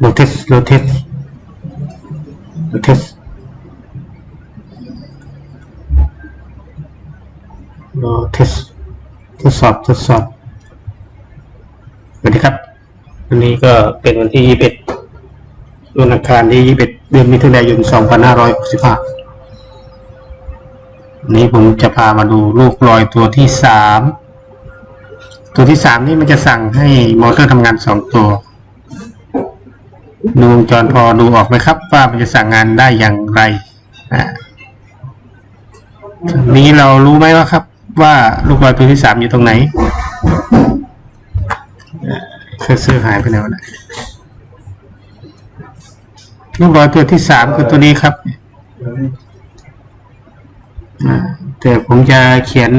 โรเทสโรเทสโรเทสโรเทสทดสอบทดสอบสวัสดีครับ วันนี้ก็เป็นวันที่ 21วันอังคารที่ 21 เดือนมิถุนายน 2565วันนี้ผมจะพามาดูลูกลอยตัวที่ 3 ตัวที่ 3 นี่มันจะสั่งให้มอเตอร์ทำงาน 2 ตัว ดูวงจรพอดูออกไหมครับ ว่ามันจะสั่งงานได้อย่างไรอ่าทีนี้เรารู้ไหมว่าครับ ว่าลูกบอลตัวที่สามอยู่ตรงไหนเครื่องซื้อหายไปไหนวะเนี่ยลูกบอลตัวที่สามคือตัวนี้ครับแต่ผมจะเขียน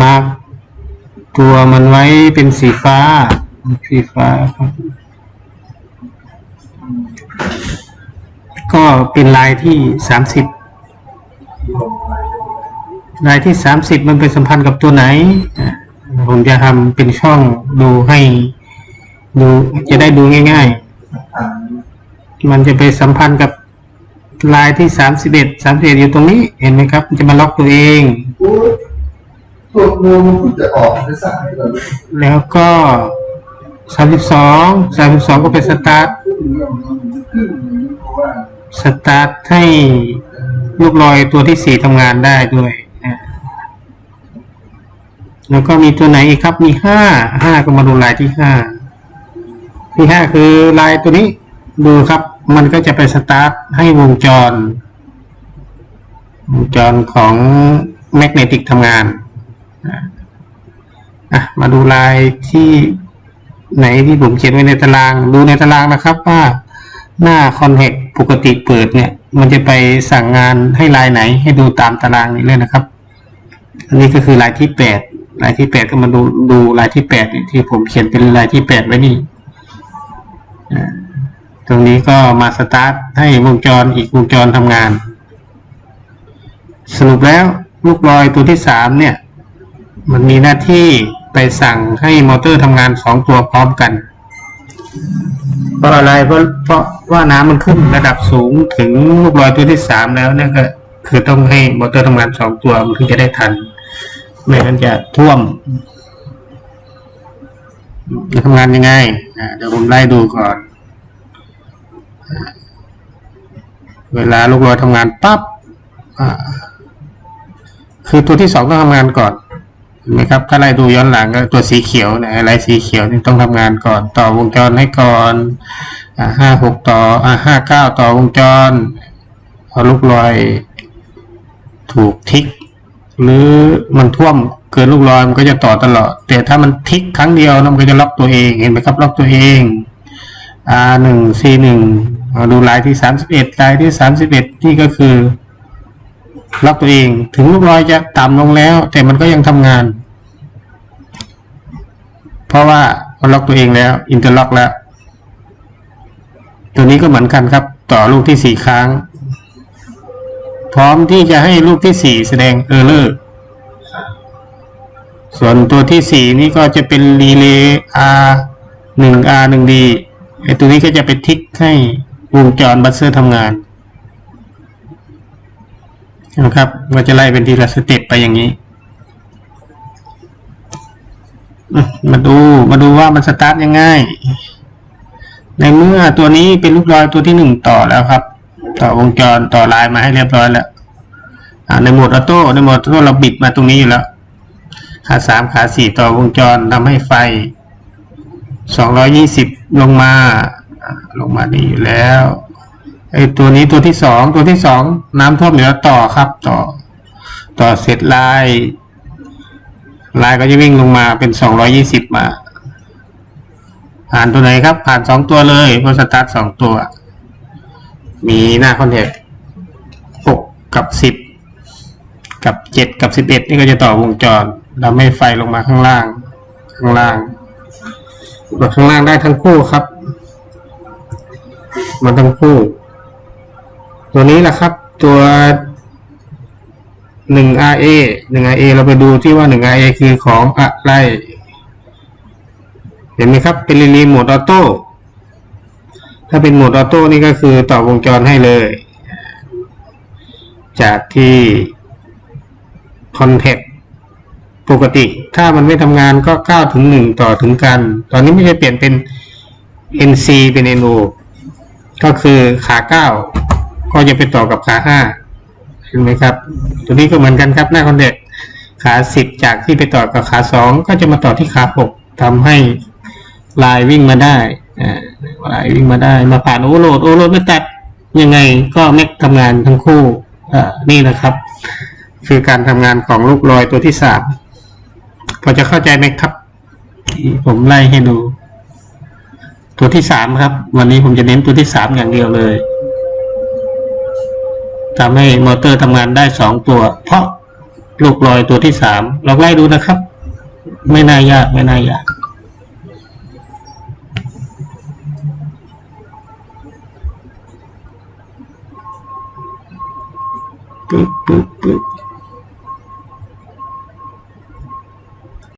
มาร์กตัวมันไว้เป็นสีฟ้า สีฟ้าครับ ก็เป็นลายที่สามสิบลายที่สามสิบมันไปสัมพันธ์กับตัวไหนอะผมจะทำเป็นช่องดูให้ดูจะได้ดูง่ายๆ มันจะไปสัมพันธ์กับลายที่สามสิบเอ็ดสามสิบเอ็ดอยู่ตรงนี้เห็นไหมครับ มันจะมาล็อกตัวเองตัวงูมันเพิ่งจะออกจะสั่งให้เราแล้วก็ สามสิบสองสามสิบสองก็เป็นสตาร์ทสตาร์ทให้ลูกลอยตัวที่สี่ทำงานได้ด้วยนะแล้วก็มีตัวไหนอีกครับมีห้าห้าก็มาดูลายที่ห้าที่ห้าคือลายตัวนี้ดูครับ มันก็จะไปสตาร์ทให้วงจร วงจรของแมกเนติกทำงานอะมาดูลายที่ ไหนที่ผมเขียนไว้ในตาราง ดูในตารางนะครับว่าหน้าคอนเทกปกติเปิดเนี่ย มันจะไปสั่งงานให้ลายไหน ให้ดูตามตารางนี้เลยนะครับ อันนี้ก็คือลายที่แปดลายที่แปดก็มาดูดูลายที่แปดเนี่ยที่ผมเขียนเป็นลายที่แปดไว้นี่ตรงนี้ก็มาสตาร์ทให้วงจรอีกวงจรทำงาน สรุปแล้วลูกลอยตัวที่สามเนี่ย มันมีหน้าที่ ไปสั่งให้มอเตอร์ทำงานสองตัวพร้อมกัน เพราะอะไรเพราะเพราะว่าน้ำมันขึ้นระดับสูงถึงลูกลอยตัวที่สามแล้วเนี่ยก็คือต้องให้มอเตอร์ทำงานสองตัวมันถึงจะได้ทัน ไม่งั้นจะท่วมจะทำงานยังไงเดี๋ยวผมไล่ดูก่อน เวลาลูกลอยทำงานปั๊บคือตัวที่สองต้องทำงานก่อน นไหมครับถ้าไล่ดูย้อนหลังก็ตัวสีเขียวนะอะไรสีเขียวนี่ต้องทำงานก่อนต่อวงจรให้ก่อนห้าหกต่อห้าเก้าต่อวงจรพอลูกลอยถูกทิก หรือมันท่วมเกินลูกลอยมันก็จะต่อตลอด แต่ถ้ามันทิกครั้งเดียวนะมันก็จะล็อกตัวเองเห็นไหมครับล็อกตัวเอง R หนึ่ง C หนึ่งดูลายที่สามสิบเอ็ดลายที่สามสิบเอ็ดนี่ก็คือ ล็อกตัวเอง ถึงลูกลอยจะต่ำลงแล้ว แต่มันก็ยังทำงาน เพราะว่ามันล็อกตัวเองแล้ว อินเตอร์ล็อกแล้ว ตัวนี้ก็เหมือนกันครับ ต่อลูกที่สี่ครั้ง พร้อมที่จะให้ลูกที่สี่แสดงเออร์เลอร์ส่วนตัวที่สี่นี่ก็จะเป็นรีเลย์ R หนึ่ง R หนึ่ง D ไอตัวนี้ก็จะไปทิกให้วงจรบัสเซอร์ทำงาน นะครับก็จะไล่เป็นทีละสเต็ปไปอย่างนี้ มาดูมาดูว่ามันสตาร์ทยังไงในเมื่อตัวนี้เป็นลูกลอยตัวที่หนึ่งต่อแล้วครับ ต่อวงจรต่อลายมาให้เรียบร้อยแล้วในโหมดออโต้ในโหมดออโต้เราบิดมาตรงนี้อยู่แล้ว ขาสามขาสี่ต่อวงจรทำให้ไฟสองร้อยี่สิบลงมา ลงมานี่อยู่แล้ว ไอ้ตัวนี้ตัวที่สองตัวที่สองน้ำท่วมเหนือต่อครับ ต่อ ต่อเสร็จลายลายก็จะวิ่งลงมาเป็นสองร้อยี่สิบมา ผ่านตัวไหนครับ ผ่านสองตัวเลยเพราะสตาร์ทสองตัว มีหน้าคอนแทคหกกับสิบกับเจ็ดกับสิบเอ็ดนี่ก็จะต่อวงจรเราไม่ไฟลงมาข้างล่าง ข้างล่างกดข้างล่างได้ทั้งคู่ครับ มันทั้งคู่ ตัวนี้แหละครับ ตัวหนึ่ง RA หนึ่ง RA เราไปดูที่ว่าหนึ่ง RA คือของอะไร เห็นไหมครับ เป็นรีลีโหมดออโต้ ถ้าเป็นโหมดออโต้นี่ก็คือต่อวงจรให้เลย จากที่คอนแทคปกติ ถ้ามันไม่ทำงานก็เก้าถึงหนึ่งต่อถึงกัน ตอนนี้ไม่ใช่เปลี่ยนเป็น NC เป็น NO ก็คือขาเก็จะไปต่อกับขาห้าเห็นไหมครับ ตัวนี้ก็เหมือนกันครับหน้าคอนแทคขาสิบจากที่ไปต่อกับขาสองก็จะมาต่อที่ขาหกทำให้ลายวิ่งมาได้ลายวิ่งมาได้ มาผ่านโอเวอร์โหลดโอเวอร์โหลดไม่ตัดยังไงก็แม็กทำงานทั้งคู่นี่นะครับ คือการทำงานของลูกลอยตัวที่สามพอจะเข้าใจไหมครับ ผมไล่ให้ดู ตัวที่สามครับ วันนี้ผมจะเน้นตัวที่สามอย่างเดียวเลย ทำให้มอเตอร์ทำงานได้สองตัว เพราะลูกลอยตัวที่สามลองไล่ดูนะครับ ไม่น่ายากไม่น่ายากปึ๊บปึ๊บ